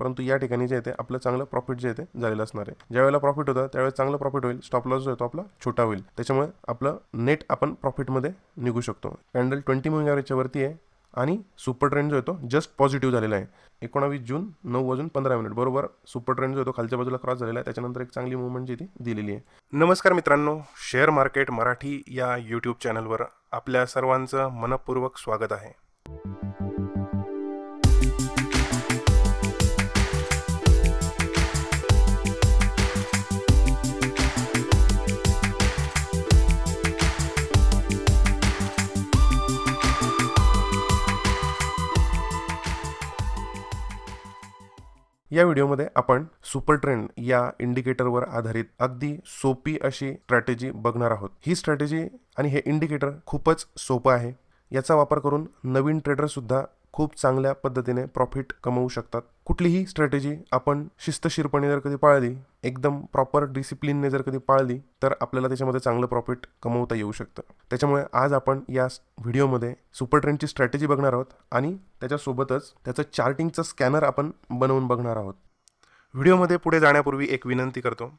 परंतु या ठिकाणी जे आहे ते आपलं चांगलं प्रॉफिट जे आहे ते झालेलं असणार आहे. ज्यावेळेला प्रॉफिट होतं त्यावेळेस चांगलं प्रॉफिट होईल स्टॉप लॉस जो आहे तो आपला छोटा होईल. त्याच्यामुळे आपलं नेट आपण प्रॉफिटमध्ये निघू शकतो. कॅन्डल ट्वेंटी मुविंग ॲव्हरेजच्या वरती आहे आणि सुपर ट्रेंड जो आहे तो जस्ट पॉझिटिव्ह झालेला आहे. एकोणावीस जून नऊ वाजून पंधरा मिनिट बरोबर? सुपर ट्रेंड जो आहे तो खालच्या बाजूला क्रॉस झालेला आहे त्याच्यानंतर एक चांगली मुवमेंट जी ती दिलेली आहे. नमस्कार मित्रांनो शेअर मार्केट मराठी या यूट्यूब चॅनलवर आपल्या सर्वांचं मनपूर्वक स्वागत आहे. या व्हिडिओमध्ये आपण सुपर ट्रेंड या इंडिकेटरवर आधारित अगदी सोपी अशी स्ट्रॅटेजी बघणार आहोत. ही स्ट्रॅटेजी आणि हे इंडिकेटर खूपच सोपं आहे. याचा वापर करून नवीन ट्रेडरसुद्धा खूप चांगल्या पद्धतीने प्रॉफिट कमवू शकतात. कुठलीही स्ट्रॅटेजी आपण शिस्तशीरपणे जर कधी पाळली एकदम प्रॉपर डिसिप्लिनने जर कधी पाळली तर आपल्याला त्याच्यामध्ये चांगलं प्रॉफिट कमवता येऊ शकतं. त्याच्यामुळे आज आपण या व्हिडिओमध्ये सुपर ट्रेंडची स्ट्रॅटेजी बघणार आहोत आणि त्याच्यासोबतच त्याचं चार्टिंगचं स्कॅनर आपण बनवून बघणार आहोत. व्हिडिओमध्ये पुढे जाण्यापूर्वी एक विनंती करतो.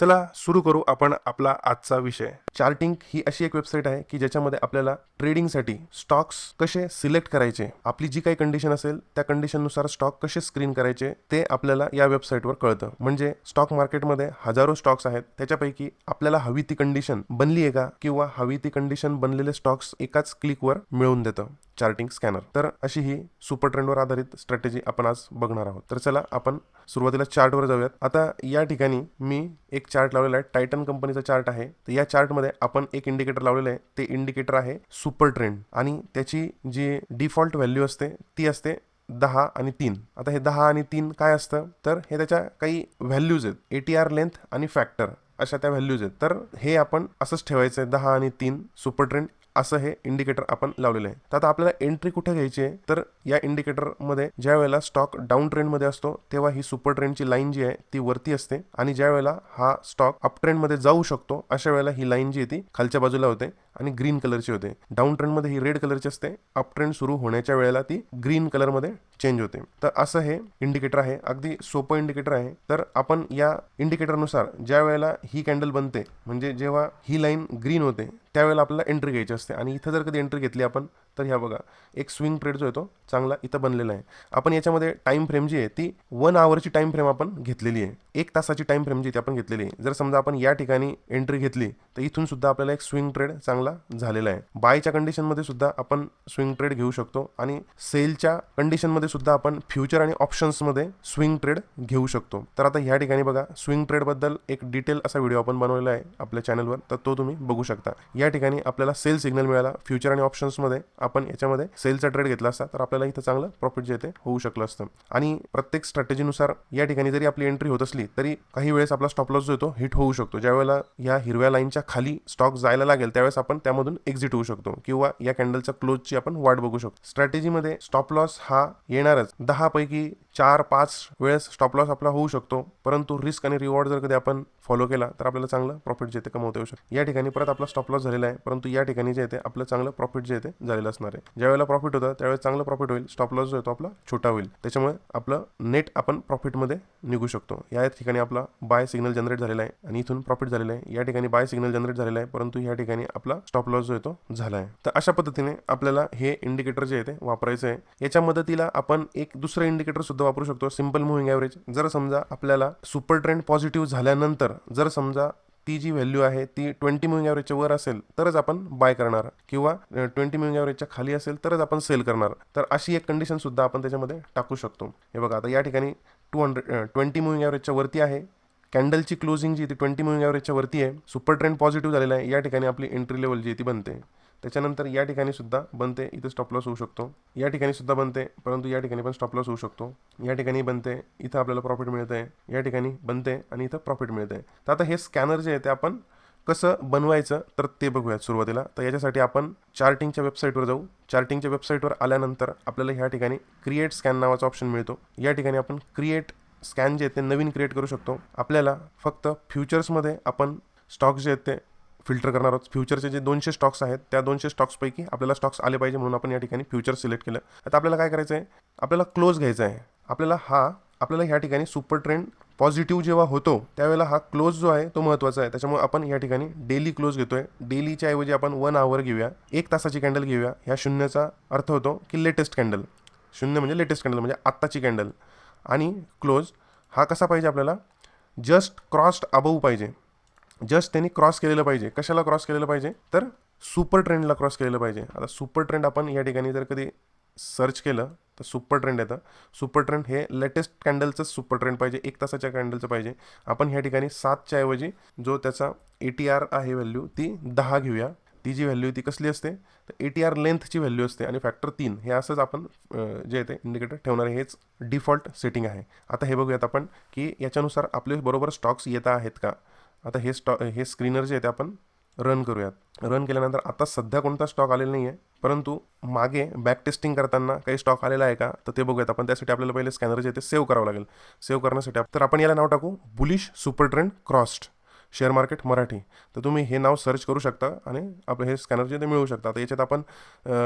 चला सुरू करू आपण आपला आजचा विषय. चार्टिंग ही अशी एक वेबसाईट आहे की ज्याच्यामध्ये आपल्याला ट्रेडिंगसाठी स्टॉक्स कसे सिलेक्ट करायचे आपली जी काही कंडिशन असेल त्या कंडिशननुसार स्टॉक कसे स्क्रीन करायचे ते आपल्याला या वेबसाईटवर कळतं. म्हणजे स्टॉक मार्केटमध्ये हजारो स्टॉक्स आहेत त्याच्यापैकी आपल्याला हवी ती कंडिशन बनली आहे का किंवा हवी ती कंडिशन बनलेले स्टॉक्स एकाच क्लिकवर मिळवून देतं चार्टिंग स्कॅनर तर अशी ही सुपर ट्रेंडवर आधारित स्ट्रॅटेजी आपण आज बघणार आहोत. तर चला आपण सुरुवातीला चार्टवर जाऊयात. आता या ठिकाणी मी एक चार्ट लावलेला आहे. टायटन कंपनीचा चार्ट आहे. तर या चार्टमध्ये आपण एक इंडिकेटर लावलेलं आहे. ते इंडिकेटर आहे सुपर ट्रेंड आणि त्याची जी डिफॉल्ट व्हॅल्यू असते ती असते दहा आणि तीन. आता हे दहा आणि तीन काय असतं? तर हे त्याच्या काही व्हॅल्यूज आहेत. ए टी आर लेंथ आणि फॅक्टर अशा त्या व्हॅल्यूज आहेत. तर हे आपण असंच ठेवायचं आहे. दहा आणि तीन सुपर ट्रेंड असं हे इंडिकेटर आपण लावलेलं आहे. तर आता आपल्याला एंट्री कुठे घ्यायची आहे? तर या इंडिकेटरमध्ये ज्या वेळेला स्टॉक डाऊन ट्रेंडमध्ये असतो तेव्हा ही सुपर ट्रेंडची लाईन जी आहे ती वरती असते. आणि ज्या वेळेला हा स्टॉक अप ट्रेंडमध्ये जाऊ शकतो अशा वेळेला ही लाईन जी आहे ती खालच्या बाजूला होते आणि ग्रीन कलरची होते. डाऊन ट्रेंडमध्ये ही रेड कलरची असते. अप ट्रेंड सुरू होण्याच्या वेळेला ती ग्रीन कलरमध्ये चेंज होते. तर असं हे इंडिकेटर आहे. अगदी सोपं इंडिकेटर आहे. तर आपण या इंडिकेटरनुसार ज्या वेळेला ही कॅन्डल बनते म्हणजे जेव्हा ही लाईन ग्रीन होते त्यावेळेला आपल्याला एंट्री घ्यायची असते. आणि इथं जर कधी एंट्री घेतली आपण तर ह्या बघा एक स्विंग ट्रेड जो आहे तो चांगला इथं बनलेला आहे. आपण याच्यामध्ये टाईम फ्रेम जी आहे ती वन आवरची टाईम फ्रेम आपण घेतलेली आहे. एक तासाची टाईम फ्रेम जी ती आपण घेतलेली आहे. जर समजा आपण या ठिकाणी एंट्री घेतली तर इथून सुद्धा आपल्याला एक स्विंग ट्रेड चांगला झालेला आहे. बायच्या कंडिशनमध्ये सुद्धा आपण स्विंग ट्रेड घेऊ शकतो आणि सेलच्या कंडिशनमध्ये सुद्धा आपण फ्युचर आणि ऑप्शन्समध्ये स्विंग ट्रेड घेऊ शकतो. तर आता ह्या ठिकाणी बघा स्विंग ट्रेडबद्दल एक डिटेल असा व्हिडिओ आपण बनवलेला आहे आपल्या चॅनलवर तर तो तुम्ही बघू शकता. या ठिकाणी आपल्याला सेल सिग्नल मिळाला फ्युचर आणि ऑप्शन्समध्ये आपण याच्यामध्ये सेलचा ट्रेड घेतला असता तर आपल्याला इथं चांगलं प्रॉफिट जे ते होऊ शकलं असतं. आणि प्रत्येक स्ट्रॅटेजीनुसार या ठिकाणी जरी आपली एंट्री होत असली तरी काही वेळेस आपला स्टॉप लॉस जो येतो हिट होऊ शकतो. ज्यावेळेला या हिरव्या लाईनच्या खाली स्टॉक जायला लागेल त्यावेळेस आपण त्यामधून एक्झिट होऊ शकतो किंवा या कॅन्डलच्या क्लोजची आपण वाट बघू शकतो. स्ट्रॅटेजीमध्ये स्टॉप लॉस हा येणारच. दहा पैकी चार पाच वेळेस स्टॉप लॉस आपला होऊ शकतो. परंतु रिस्क आणि रिवॉर्ड जर कधी आपण फॉलो केला तर आपल्याला चांगलं प्रॉफिट जे ते कमवता येऊ शकतो. या ठिकाणी परत आपला स्टॉप लॉस झालेला आहे. परंतु या ठिकाणी जे आहे ते आपलं चांगलं प्रॉफिट जे आहे ते झालेलं असणार आहे. ज्यावेळेला प्रॉफिट होतं त्यावेळेस चांगलं प्रॉफिट होईल. स्टॉप लॉस जो आहे तो आपला छोटा होईल. त्याच्यामुळे आपलं नेट आपण प्रॉफिटमध्ये निघू शकतो. या ठिकाणी आपला बाय सिग्नल जनरेट झालेला आहे आणि इथून प्रॉफिट झालेलं आहे. या ठिकाणी बाय सिग्नल जनरेट झालेला आहे परंतु या ठिकाणी आपला स्टॉप लॉस जो आहे तो झाला आहे. तर अशा पद्धतीने आपल्याला हे इंडिकेटर जे आहे ते वापरायचं आहे. याच्या मदतीला आपण एक दुसरं इंडिकेटर सुद्धा वापरू शकतो सिंपल मुव्हिंग ॲव्हरेज जर समजा आपल्याला सुपर ट्रेंड पॉझिटिव्ह झाल्यानंतर जर समजा ती जी व्हॅल्यू आहे ती ट्वेंटी मुव्हिंग ॲव्हरेजच्या वर असेल तरच आपण बाय करणार. किंवा ट्वेंटी मुव्हिंग ॲव्हरेजच्या खाली असेल तरच आपण सेल करणार. तर अशी एक कंडिशन सुद्धा आपण त्याच्यामध्ये टाकू शकतो. हे बघा आता या ठिकाणी टू हंड्रेड ट्वेंटी मुव्हिंग ॲव्हरेजच्या वरती आहे. कॅन्डलची क्लोजिंग जी ती ट्वेंटी मुव्हिंग ॲव्हरेजच्या वरती आहे. सुपर ट्रेंड पॉझिटिव्ह झालेला आहे. या ठिकाणी आपली एंट्री लेवल जी ती बनते. त्याच्यानंतर या ठिकाणी सुद्धा बनते इथं स्टॉप लॉस होऊ शकतो. या ठिकाणी सुद्धा बनते परंतु या ठिकाणी पण स्टॉप लॉस होऊ शकतो. या ठिकाणी बनते इथं आपल्याला प्रॉफिट मिळतं आहे. या ठिकाणी बनते आणि इथं प्रॉफिट मिळतं आहे. तर आता हे स्कॅनर जे आहे ते आपण कसं बनवायचं तर ते बघूयात सुरुवातीला. तर याच्यासाठी आपण चार्टिंगच्या वेबसाईटवर जाऊ. चार्टिंगच्या वेबसाईटवर आल्यानंतर आपल्याला ह्या ठिकाणी क्रिएट स्कॅन नावाचा ऑप्शन मिळतो. या ठिकाणी आपण क्रिएट स्कॅन जे आहेत ते नवीन क्रिएट करू शकतो. आपल्याला फक्त फ्युचर्समध्ये आपण स्टॉक्स जे आहेत ते फिल्टर करणार आहोत. फ्युचरचे जे दोनशे स्टॉक्स आहेत त्या दोनशे स्टॉक्सपैकी आपल्याला स्टॉक्स आले पाहिजे म्हणून आपण या ठिकाणी फ्युचर सिलेक्ट केलं. आता आपल्याला काय करायचं आहे आपल्याला क्लोज घ्यायचा आहे आपल्याला हा आपल्याला ह्या ठिकाणी सुपर ट्रेंड पॉझिटिव्ह जेव्हा होतो त्यावेळेला हा क्लोज जो आहे तो महत्त्वाचा आहे. त्याच्यामुळे आपण या ठिकाणी डेली क्लोज घेतोय. डेलीच्या ऐवजी आपण वन आवर घेऊया. एक तासाची कॅन्डल घेऊया. ह्या शून्याचा अर्थ होतो की लेटेस्ट कॅन्डल. शून्य म्हणजे लेटेस्ट कॅन्डल म्हणजे आत्ताची कॅन्डल. आणि क्लोज हा कसा पाहिजे आपल्याला? जस्ट क्रॉस्ड अबव पाहिजे. जस्ट त्यांनी क्रॉस केलेलं पाहिजे. कशाला क्रॉस केलेलं पाहिजे? तर सुपर ट्रेंडला क्रॉस केलेलं पाहिजे. आता सुपर ट्रेंड आपण या ठिकाणी जर कधी सर्च केलं तर सुपर ट्रेंड येतं. सुपर ट्रेंड हे लेटेस्ट कॅन्डलचंच सुपर ट्रेंड पाहिजे. एक तासाच्या कॅन्डलचं पाहिजे. आपण ह्या ठिकाणी सातच्या ऐवजी जो त्याचा ए टी आर आहे व्हॅल्यू ती दहा घेऊया. ती जी व्हॅल्यू ती कसली असते? तर ए टी आर लेंथची व्हॅल्यू असते आणि फॅक्टर तीन हे असंच आपण जे आहे ते इंडिकेटर ठेवणार आहे हेच डिफॉल्ट सेटिंग आहे. आता हे बघूयात आपण की याच्यानुसार आपले बरोबर स्टॉक्स येत आहेत का? आता हे स्टॉ हे स्क्रीनर जे आहे ते आपण रन करूयात. रन केल्यानंतर आता सध्या कोणता स्टॉक आलेला नाही आहे परंतु मागे बॅक टेस्टिंग करताना काही स्टॉक आलेला आहे का? तर ते बघूयात. आपण त्यासाठी आपल्याला पहिले स्कॅनर जे आहे ते सेव्ह करावं लागेल. सेव्ह करण्यासाठी तर आपण याला नाव टाकू bullish super trend crossed share market Marathi. तर तुम्ही हे नाव सर्च करू शकता आणि आपलं हे स्कॅनर जे ते मिळू शकता. तर याच्यात आपण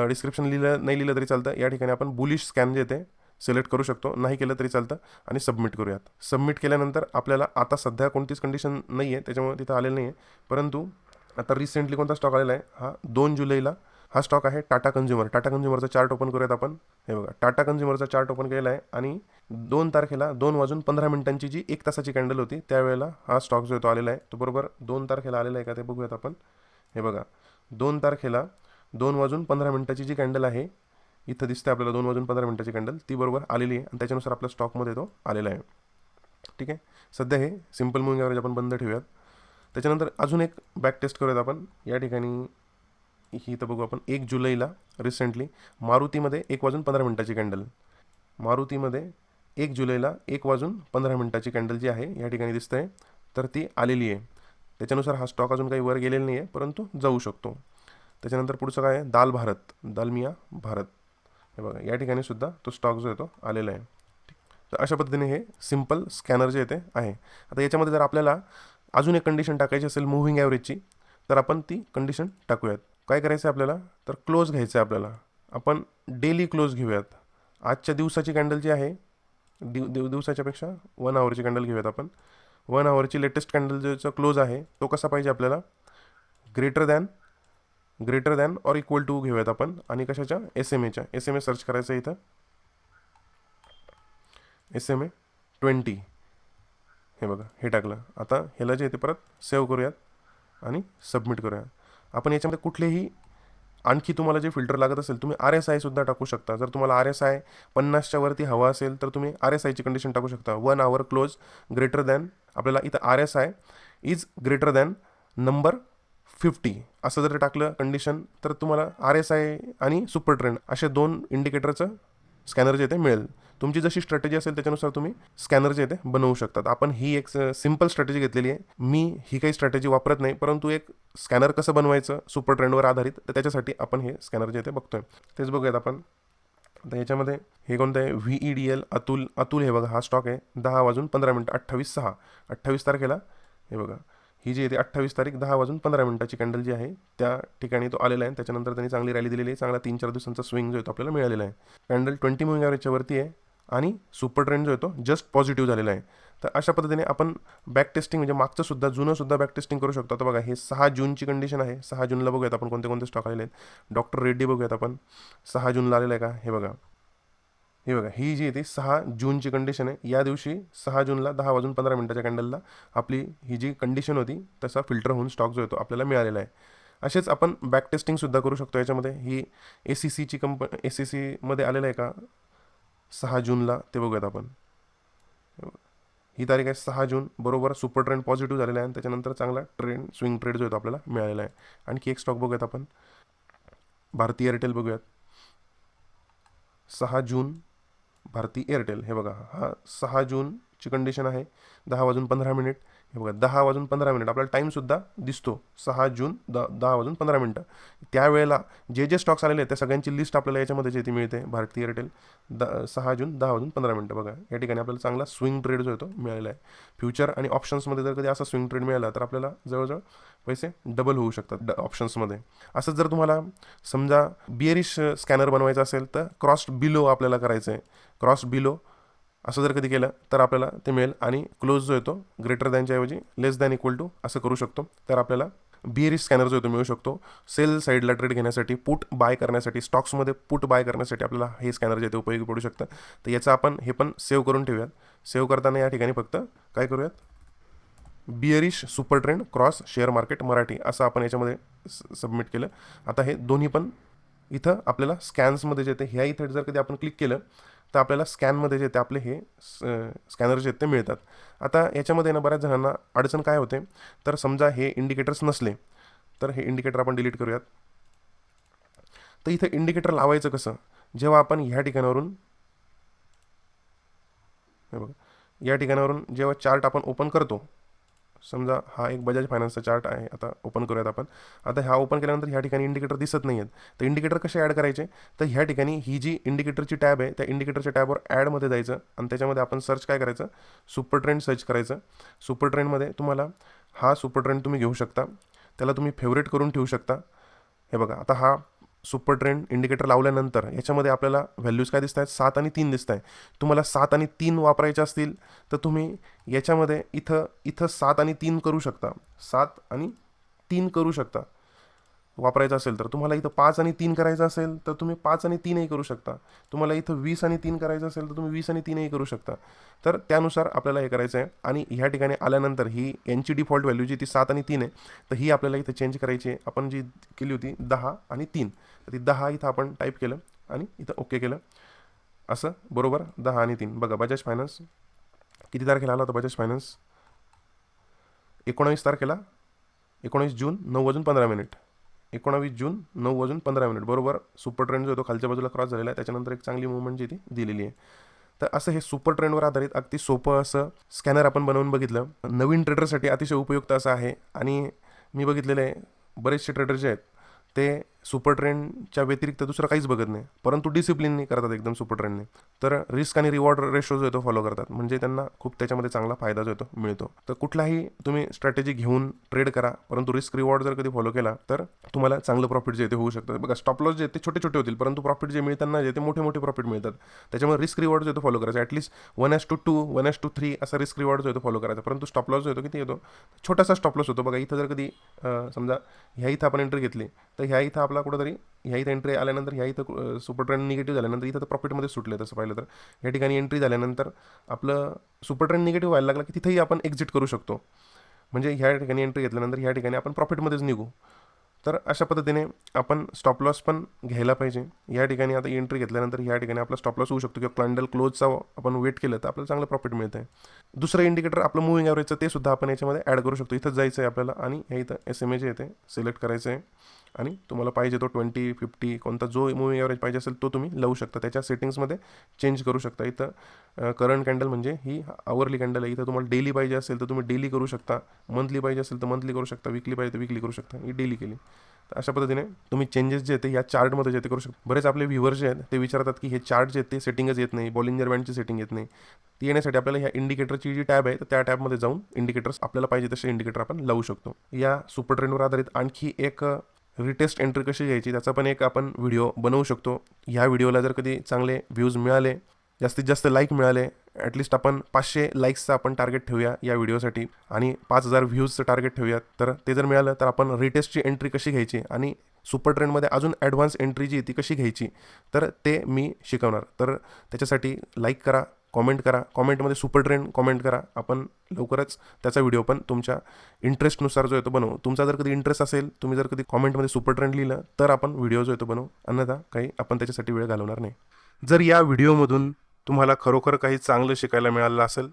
डिस्क्रिप्शन लिहिलं नाही लिहिलं तरी चालतं. या ठिकाणी आपण बुलिश स्कॅन जे ते सिलेक्ट करू शकतो. नाही केलं तरी चालतं आणि सबमिट करूयात. सबमिट केल्यानंतर आपल्याला आता सध्या कोणतीच कंडिशन नाही आहे त्याच्यामुळे तिथं आलेलं नाही आहे परंतु आता रिसेंटली कोणता स्टॉक आलेला आहे? हा दोन जुलैला हा स्टॉक आहे टाटा कन्झ्युमर टाटा कन्झ्युमरचा चार्ट ओपन करूयात आपण. हे बघा टाटा कन्झ्युमरचा चार्ट ओपन केला आहे आणि दोन तारखेला दोन वाजून पंधरा मिनिटांची जी एक तासाची कॅन्डल होती त्यावेळेला हा स्टॉक जो आहे तो आलेला आहे. तो बरोबर दोन तारखेला आलेला आहे का ते बघूयात आपण. हे बघा दोन तारखेला दोन वाजून पंधरा मिनिटाची जी कॅन्डल आहे इथं दिसते आपल्याला दोन वाजून पंधरा मिनिटाची कॅन्डल ती बरोबर आलेली आहे आणि त्याच्यानुसार आपल्या स्टॉकमध्ये तो आलेला आहे. ठीक आहे? सध्या हे सिंपल मुव्हिंग ॲव्हरेज आपण बंद ठेवूयात. त्याच्यानंतर अजून एक बॅक टेस्ट करूयात आपण. या ठिकाणी ही तर बघू आपण. एक जुलैला रिसेंटली मारुतीमध्ये एक वाजून पंधरा मिनटाची कॅन्डल मारुतीमध्ये एक जुलैला एक वाजून पंधरा मिनटाची कॅन्डल जी आहे या ठिकाणी दिसतं आहे तर ती आलेली आहे. त्याच्यानुसार हा स्टॉक अजून काही वर गेलेला नाही आहे परंतु जाऊ शकतो. त्याच्यानंतर पुढचं काय आहे? दाल भारत दालमिया भारत. हे बघा या ठिकाणी सुद्धा तो स्टॉक जो आहे तो आलेला आहे. तर अशा पद्धतीने हे सिंपल स्कॅनर जे येते आहे. आता याच्यामध्ये जर आपल्याला अजून एक कंडिशन टाकायची असेल मुव्हिंग ॲव्हरेजची तर आपण ती कंडिशन टाकूयात. काय करायचं आहे आपल्याला? तर क्लोज घ्यायचं आहे आपल्याला. आपण डेली क्लोज घेऊयात. आजच्या दिवसाची कॅन्डल जी आहे दिव दिव दिवसाच्यापेक्षा वन आवरची कॅन्डल घेऊयात आपण. वन आवरची लेटेस्ट कॅन्डल जो क्लोज आहे तो कसा पाहिजे आपल्याला? Greater than greater than or equal to घेऊयात आपण. आणि कशाच्या? एस एम एच्या एस एम ए सर्च करायचं इथं. एस एम ए ट्वेंटी हे बघा हे टाकलं. आता ह्याला जे येते परत सेव्ह करूयात आणि सबमिट करूयात. आपण याच्यामध्ये कुठलेही आणखी तुम्हाला जे फिल्टर लागत असेल तुम्ही आर एस आयसुद्धा टाकू शकता. जर तुम्हाला आर एस आय पन्नासच्या वरती हवा असेल तर तुम्ही आर एस आयची कंडिशन टाकू शकता. One hour close greater than आपल्याला इथं R S I is greater than number fifty असं जर टाकलं कंडिशन तर तुम्हाला आर एस आय आणि सुपर ट्रेंड असे दोन इंडिकेटरचं स्कॅनर जे ते मिळेल. तुमची जशी स्ट्रॅटेजी असेल त्याच्यानुसार तुम्ही स्कॅनर जे ते बनवू शकतात. आपण ही एक सिंपल स्ट्रॅटेजी घेतलेली आहे. मी ही काही स्ट्रॅटेजी वापरत नाही परंतु एक स्कॅनर कसं बनवायचं सुपर ट्रेंडवर आधारित तर त्याच्यासाठी आपण हे स्कॅनर जे ते बघतोय. तेच बघूयात आपण. तर याच्यामध्ये हे कोणतं आहे? V E D L Atul Atul हे बघा हा स्टॉक आहे. दहा वाजून पंधरा मिनटं अठ्ठावीस सहा. अठ्ठावीस तारखेला हे बघा ही जी येते अठ्ठावीस तारीख दहा वाजून पंधरा मिनटाची कॅन्डल जी आहे त्या ठिकाणी तो आलेला आहे. त्याच्यानंतर त्यांनी चांगली रॅली दिलेली आहे. चांगला तीन चार दिवसांचा स्विंग जो आहे तो आपल्याला मिळालेला आहे. कॅन्डल ट्वेंटी मुविंग ॲव्हरेजच्या वरती आहे. आणि सुपर ट्रेंड जो आहे तो जस्ट पॉझिटिव्ह झालेला आहे. तर अशा पद्धतीने आपण बॅक टेस्टिंग म्हणजे मागचंसुद्धा जुनंसुद्धा बॅक टेस्टिंग करू शकतो. आता बघा हे सहा जूनची कंडिशन आहे. सहा जूनला बघूयात आपण कोणते कोणते स्टॉक आलेले आहेत. डॉक्टर रेड्डी बघूयात आपण. सहा जूनला आलेलं आहे का? हे बघा. हे बघा ही जी आहे ती सहा जूनची कंडिशन आहे. या दिवशी सहा जूनला दहा वाजून पंधरा मिनटाच्या कॅन्डलला आपली ही जी कंडिशन होती तसा फिल्टर होऊन स्टॉक जो येतो आपल्याला मिळालेला आहे. असेच आपण बॅक टेस्टिंगसुद्धा करू शकतो याच्यामध्ये. ही ए सी सीची कंप ए सी सीमध्ये आलेलं आहे का? सहा जूनला ते बघूयात आपण. ही तारीख आहे सहा जून बरोबर सुपर ट्रेंड पॉझिटिव्ह झालेला आहे आणि त्याच्यानंतर चांगला ट्रेंड स्विंग ट्रेड जो येतो आपल्याला मिळालेला आहे. आणखी एक स्टॉक बघूयात आपण. भारती एअरटेल बघूयात. सहा जून भारती एअरटेल हे बघा हा सहा जूनची कंडिशन आहे. दहा वाजून पंधरा मिनिट हे बघा दहा वाजून पंधरा मिनिट. आपल्याला टाईमसुद्धा दिसतो. सहा जून द दहा वाजून पंधरा मिनटं. त्यावेळेला जे जे स्टॉक्स आलेले आहेत त्या सगळ्यांची लिस्ट आपल्याला याच्यामध्ये जे ती मिळते भारती एअरटेल द सहा जून दहा वाजून पंधरा मिनटं. बघा या ठिकाणी आपल्याला चांगला स्विंग ट्रेड जो आहे तो मिळालेला आहे. फ्युचर आणि ऑप्शन्समध्ये जर कधी असा स्विंग ट्रेड मिळाला तर आपल्याला जवळजवळ पैसे डबल होऊ शकतात ड ऑप्शन्समध्ये असंच जर तुम्हाला समजा बिअरिश स्कॅनर बनवायचा असेल तर क्रॉस बिलो आपल्याला करायचं आहे क्रॉस बिलो असं जर कधी केलं तर आपल्याला ते मिळेल आणि क्लोज जो येतो ग्रेटर दॅनच्या ऐवजी लेस दॅन इक्वल टू असं करू शकतो. तर आपल्याला बिएरी स्कॅनर जो येतो मिळू शकतो. सेल साईडला ट्रेड घेण्यासाठी पुट बाय करण्यासाठी स्टॉक्समध्ये पुट बाय करण्यासाठी आपल्याला हे स्कॅनर जे ते उपयोगी पडू शकतं. तर याचं आपण हे पण सेव्ह करून ठेवूयात. सेव्ह करताना या ठिकाणी फक्त काय करूयात? Bearish super trend cross share market Marathi असं आपण याच्यामध्ये सबमिट केलं. आता हे दोन्ही पण इथं आपल्याला स्कॅन्समध्ये जे ते ह्या इथं जर कधी आपण क्लिक केलं तर आपल्याला स्कॅनमध्ये जे ते आपले हे स्कॅनर जे ते मिळतात. आता याच्यामध्ये ना बऱ्याच जणांना अडचण काय होते? तर समजा हे इंडिकेटर्स नसले तर हे इंडिकेटर आपण डिलीट करूयात. तर इथं इंडिकेटर लावायचं कसं? जेव्हा आपण ह्या ठिकाणावरून हे बघा या ठिकाणावरून जेव्हा चार्ट आपण ओपन करतो समजा हा एक बजाज फायनान्सचा चार्ट आहे आता ओपन करूयात आपण. आता हा ओपन केल्यानंतर ह्या ठिकाणी इंडिकेटर दिसत नाही आहेत तर इंडिकेटर कसे ॲड करायचे? तर ह्या ठिकाणी ही जी इंडिकेटरची टॅब आहे त्या इंडिकेटरच्या टॅबवर ॲडमध्ये जायचं आणि त्याच्यामध्ये आपण सर्च काय करायचं? सुपर ट्रेंड सर्च करायचं. सुपर ट्रेंडमध्ये तुम्हाला हा सुपर ट्रेंड तुम्ही घेऊ शकता. त्याला तुम्ही फेवरेट करून ठेवू शकता. हे बघा आता हा सुपर ट्रेंड इंडिकेटर लावल्यानंतर याच्यामध्ये आपल्याला व्हॅल्यूज काय दिसत आहेत सात आणि तीन दिसत आहे तुम्हाला सात आणि तीन वापरायचे असतील तर तुम्ही याच्यामध्ये इथं इथं सात आणि तीन करू शकता. सात आणि तीन करू शकता. वापरायचं असेल तर. तुम्हाला इथं पाच आणि तीन करायचं असेल तर तुम्ही पाच आणि तीनही करू शकता. तुम्हाला इथं वीस आणि तीन करायचं असेल तर तुम्ही वीस आणि तीनही करू शकता. तर त्यानुसार आपल्याला हे करायचं आहे. आणि ह्या ठिकाणी आल्यानंतर ही यांची डिफॉल्ट व्हॅल्यू जी ती सात आणि तीन आहे तर ही आपल्याला इथं चेंज करायची आहे. आपण जी केली होती दहा आणि तीन तर ती दहा इथं आपण टाईप केलं आणि इथं ओके केलं. असं बरोबर दहा आणि तीन. बघा बजाज फायनान्स किती तारखेला आला होता बजाज फायनान्स? एकोणावीस तारखेला? एकोणीस जून नऊ वाजून पंधरा मिनिट. एकोणावीस जून नऊ वाजून पंधरा मिनिट. बरोबर? सुपर ट्रेंड जो तो खालच्या बाजूला क्रॉस झालेला आहे. त्याच्यानंतर एक चांगली मुवमेंट जी ती दिलेली आहे. तर असं हे सुपर ट्रेंडवर आधारित अगदी सोपं असं स्कॅनर आपण बनवून बघितलं. नवीन ट्रेडरसाठी अतिशय उपयुक्त असं आहे. आणि मी बघितलेलं आहे बरेचसे ट्रेडर जे आहेत ते सुपर ट्रेंडच्या व्यतिरिक्त दुसरं काहीच बघत नाही. परंतु डिसिप्लिननी करतात एकदम सुपर ट्रेंडने तर रिस्क आणि रिवॉर्ड रेशो जो आहे तो फॉलो करतात. म्हणजे त्यांना खूप त्याच्यामध्ये चांगला फायदा जो येतो मिळतो. तर कुठलाही तुम्ही स्ट्रॅटेजी घेऊन ट्रेड करा परंतु रिस्क रिवॉर्ड जर कधी फॉलो केला तर तुम्हाला चांगलं प्रॉफिट जे ते होऊ शकतं. बघा स्टॉप लॉस जे ते छोटे छोटे होतील परंतु प्रॉफिट जे मिळताना जे ते मोठे मोठे प्रॉफिट मिळतात. त्याच्यामुळे रिस्क रिवॉर्ड जो आहे तो फॉलो करायचा. At least one is to two one is to three असा रिस्क रिवॉर्ड जो आहे तो फॉलो करायचा. परंतु स्टॉप लॉस जो येतो किती येतो? छोटासा स्टॉप लॉस होतो. बघा इथं जर कधी समजा ह्या इथं आपण एंट्री घेतली तर ह्या इथं आपला कुठंतरी ह्या इथं एंट्री आल्यानंतर ह्या इथं सुपर ट्रेंड निगेटिव्ह झाल्यानंतर इथं तर प्रॉफिटमध्ये सुटले तसं पाहिलं तर. या ठिकाणी एंट्री झाल्यानंतर आपलं सुपर ट्रेंड निगेटिव्ह व्हायला लागला की तिथेही आपण एक्झिट करू शकतो. म्हणजे ह्या ठिकाणी एंट्री घेतल्यानंतर ह्या ठिकाणी आपण प्रॉफिटमध्येच निघू. तर अशा पद्धतीने आपण स्टॉप लॉस पण घ्यायला पाहिजे. या ठिकाणी आता एंट्री घेतल्यानंतर या ठिकाणी आपला स्टॉप लॉस होऊ शकतो किंवा क्लांडल क्लोजचा आपण वेट केलं तर आपल्याला चांगलं प्रॉफिट मिळतं आहे दुसरं इंडिकेटर आपलं मूविंग ॲव्हरेजचं ते सुद्धा आपण याच्यामध्ये ॲड करू शकतो. इथंच जायचं आहे आपल्याला आणि हे इथं एस एम ए जे येते सिलेक्ट करायचं आहे आणि तुम्हाला पाहिजे तो ट्वेंटी फिफ्टी कोणता जो मूविंग ॲव्हरेज पाहिजे असेल तो तुम्ही लावू शकता. त्याच्या सेटिंग्समध्ये चेंज करू शकता. इथं करंट कॅन्डल म्हणजे ही आवरली कॅन्डल आहे. इथं तुम्हाला डेली पाहिजे असेल तर तुम्ही डेली करू शकता. मंथली पाहिजे असेल तर मंथली करू शकता. विकली पाहिजे तर विकली करू शकता. ही डेली केली. तर अशा पद्धतीने तुम्ही चेंजेस जे आहेत ते या चार्टमध्ये जे ते करू शकता. बरेच आपले व्ह्युअर्स जे आहेत ते विचारतात की हे चार्ट जे आहेत ते सेटिंगच येत नाही. बॉलिंजर बँडची सेटिंग येत नाही. ती येण्यासाठी आपल्याला ह्या इंडिकेटरची जी टॅब आहे तर त्या टॅबमध्ये जाऊन इंडिकेटर्स आपल्याला पाहिजे तसे इंडिकेटर आपण लावू शकतो. या सुपर ट्रेंडवर आधारित आणखी एक रिटेस्ट एंट्री कशी घ्यायची त्याचा पण एक आपण व्हिडिओ बनवू शकतो. ह्या व्हिडिओला जर कधी चांगले व्ह्यूज मिळाले जास्तीत जास्त लाईक मिळाले ॲटलिस्ट आपण पाचशे लाईक्सचं आपण टार्गेट ठेवूया या व्हिडिओसाठी आणि पाच हजार व्ह्यूजचं टार्गेट ठेवूयात. तर ते जर मिळालं तर आपण रिटेस्टची एंट्री कशी घ्यायची आणि सुपर ट्रेंडमध्ये अजून ॲडव्हान्स एंट्री जी ती कशी घ्यायची तर ते मी शिकवणार. तर त्याच्यासाठी लाईक करा कॉमेंट करा. कॉमेंटमध्ये सुपर ट्रेंड कॉमेंट करा. आपण लवकरच त्याचा व्हिडिओ पण तुमच्या इंटरेस्टनुसार जो येतो बनवू. तुमचा जर कधी इंटरेस्ट असेल तुम्ही जर कधी कॉमेंटमध्ये सुपर ट्रेंड लिहिलं तर आपण व्हिडिओ जो येतो बनवू. अन्यथा काही आपण त्याच्यासाठी वेळ घालवणार नाही. जर या व्हिडिओमधून तुम्हाला खरोखर काही चांगलं शिकायला मिळालं असेल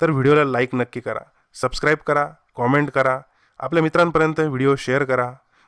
तर व्हिडिओला लाईक नक्की करा. सबस्क्राईब करा कॉमेंट करा. आपल्या मित्रांपर्यंत व्हिडिओ शेअर करा.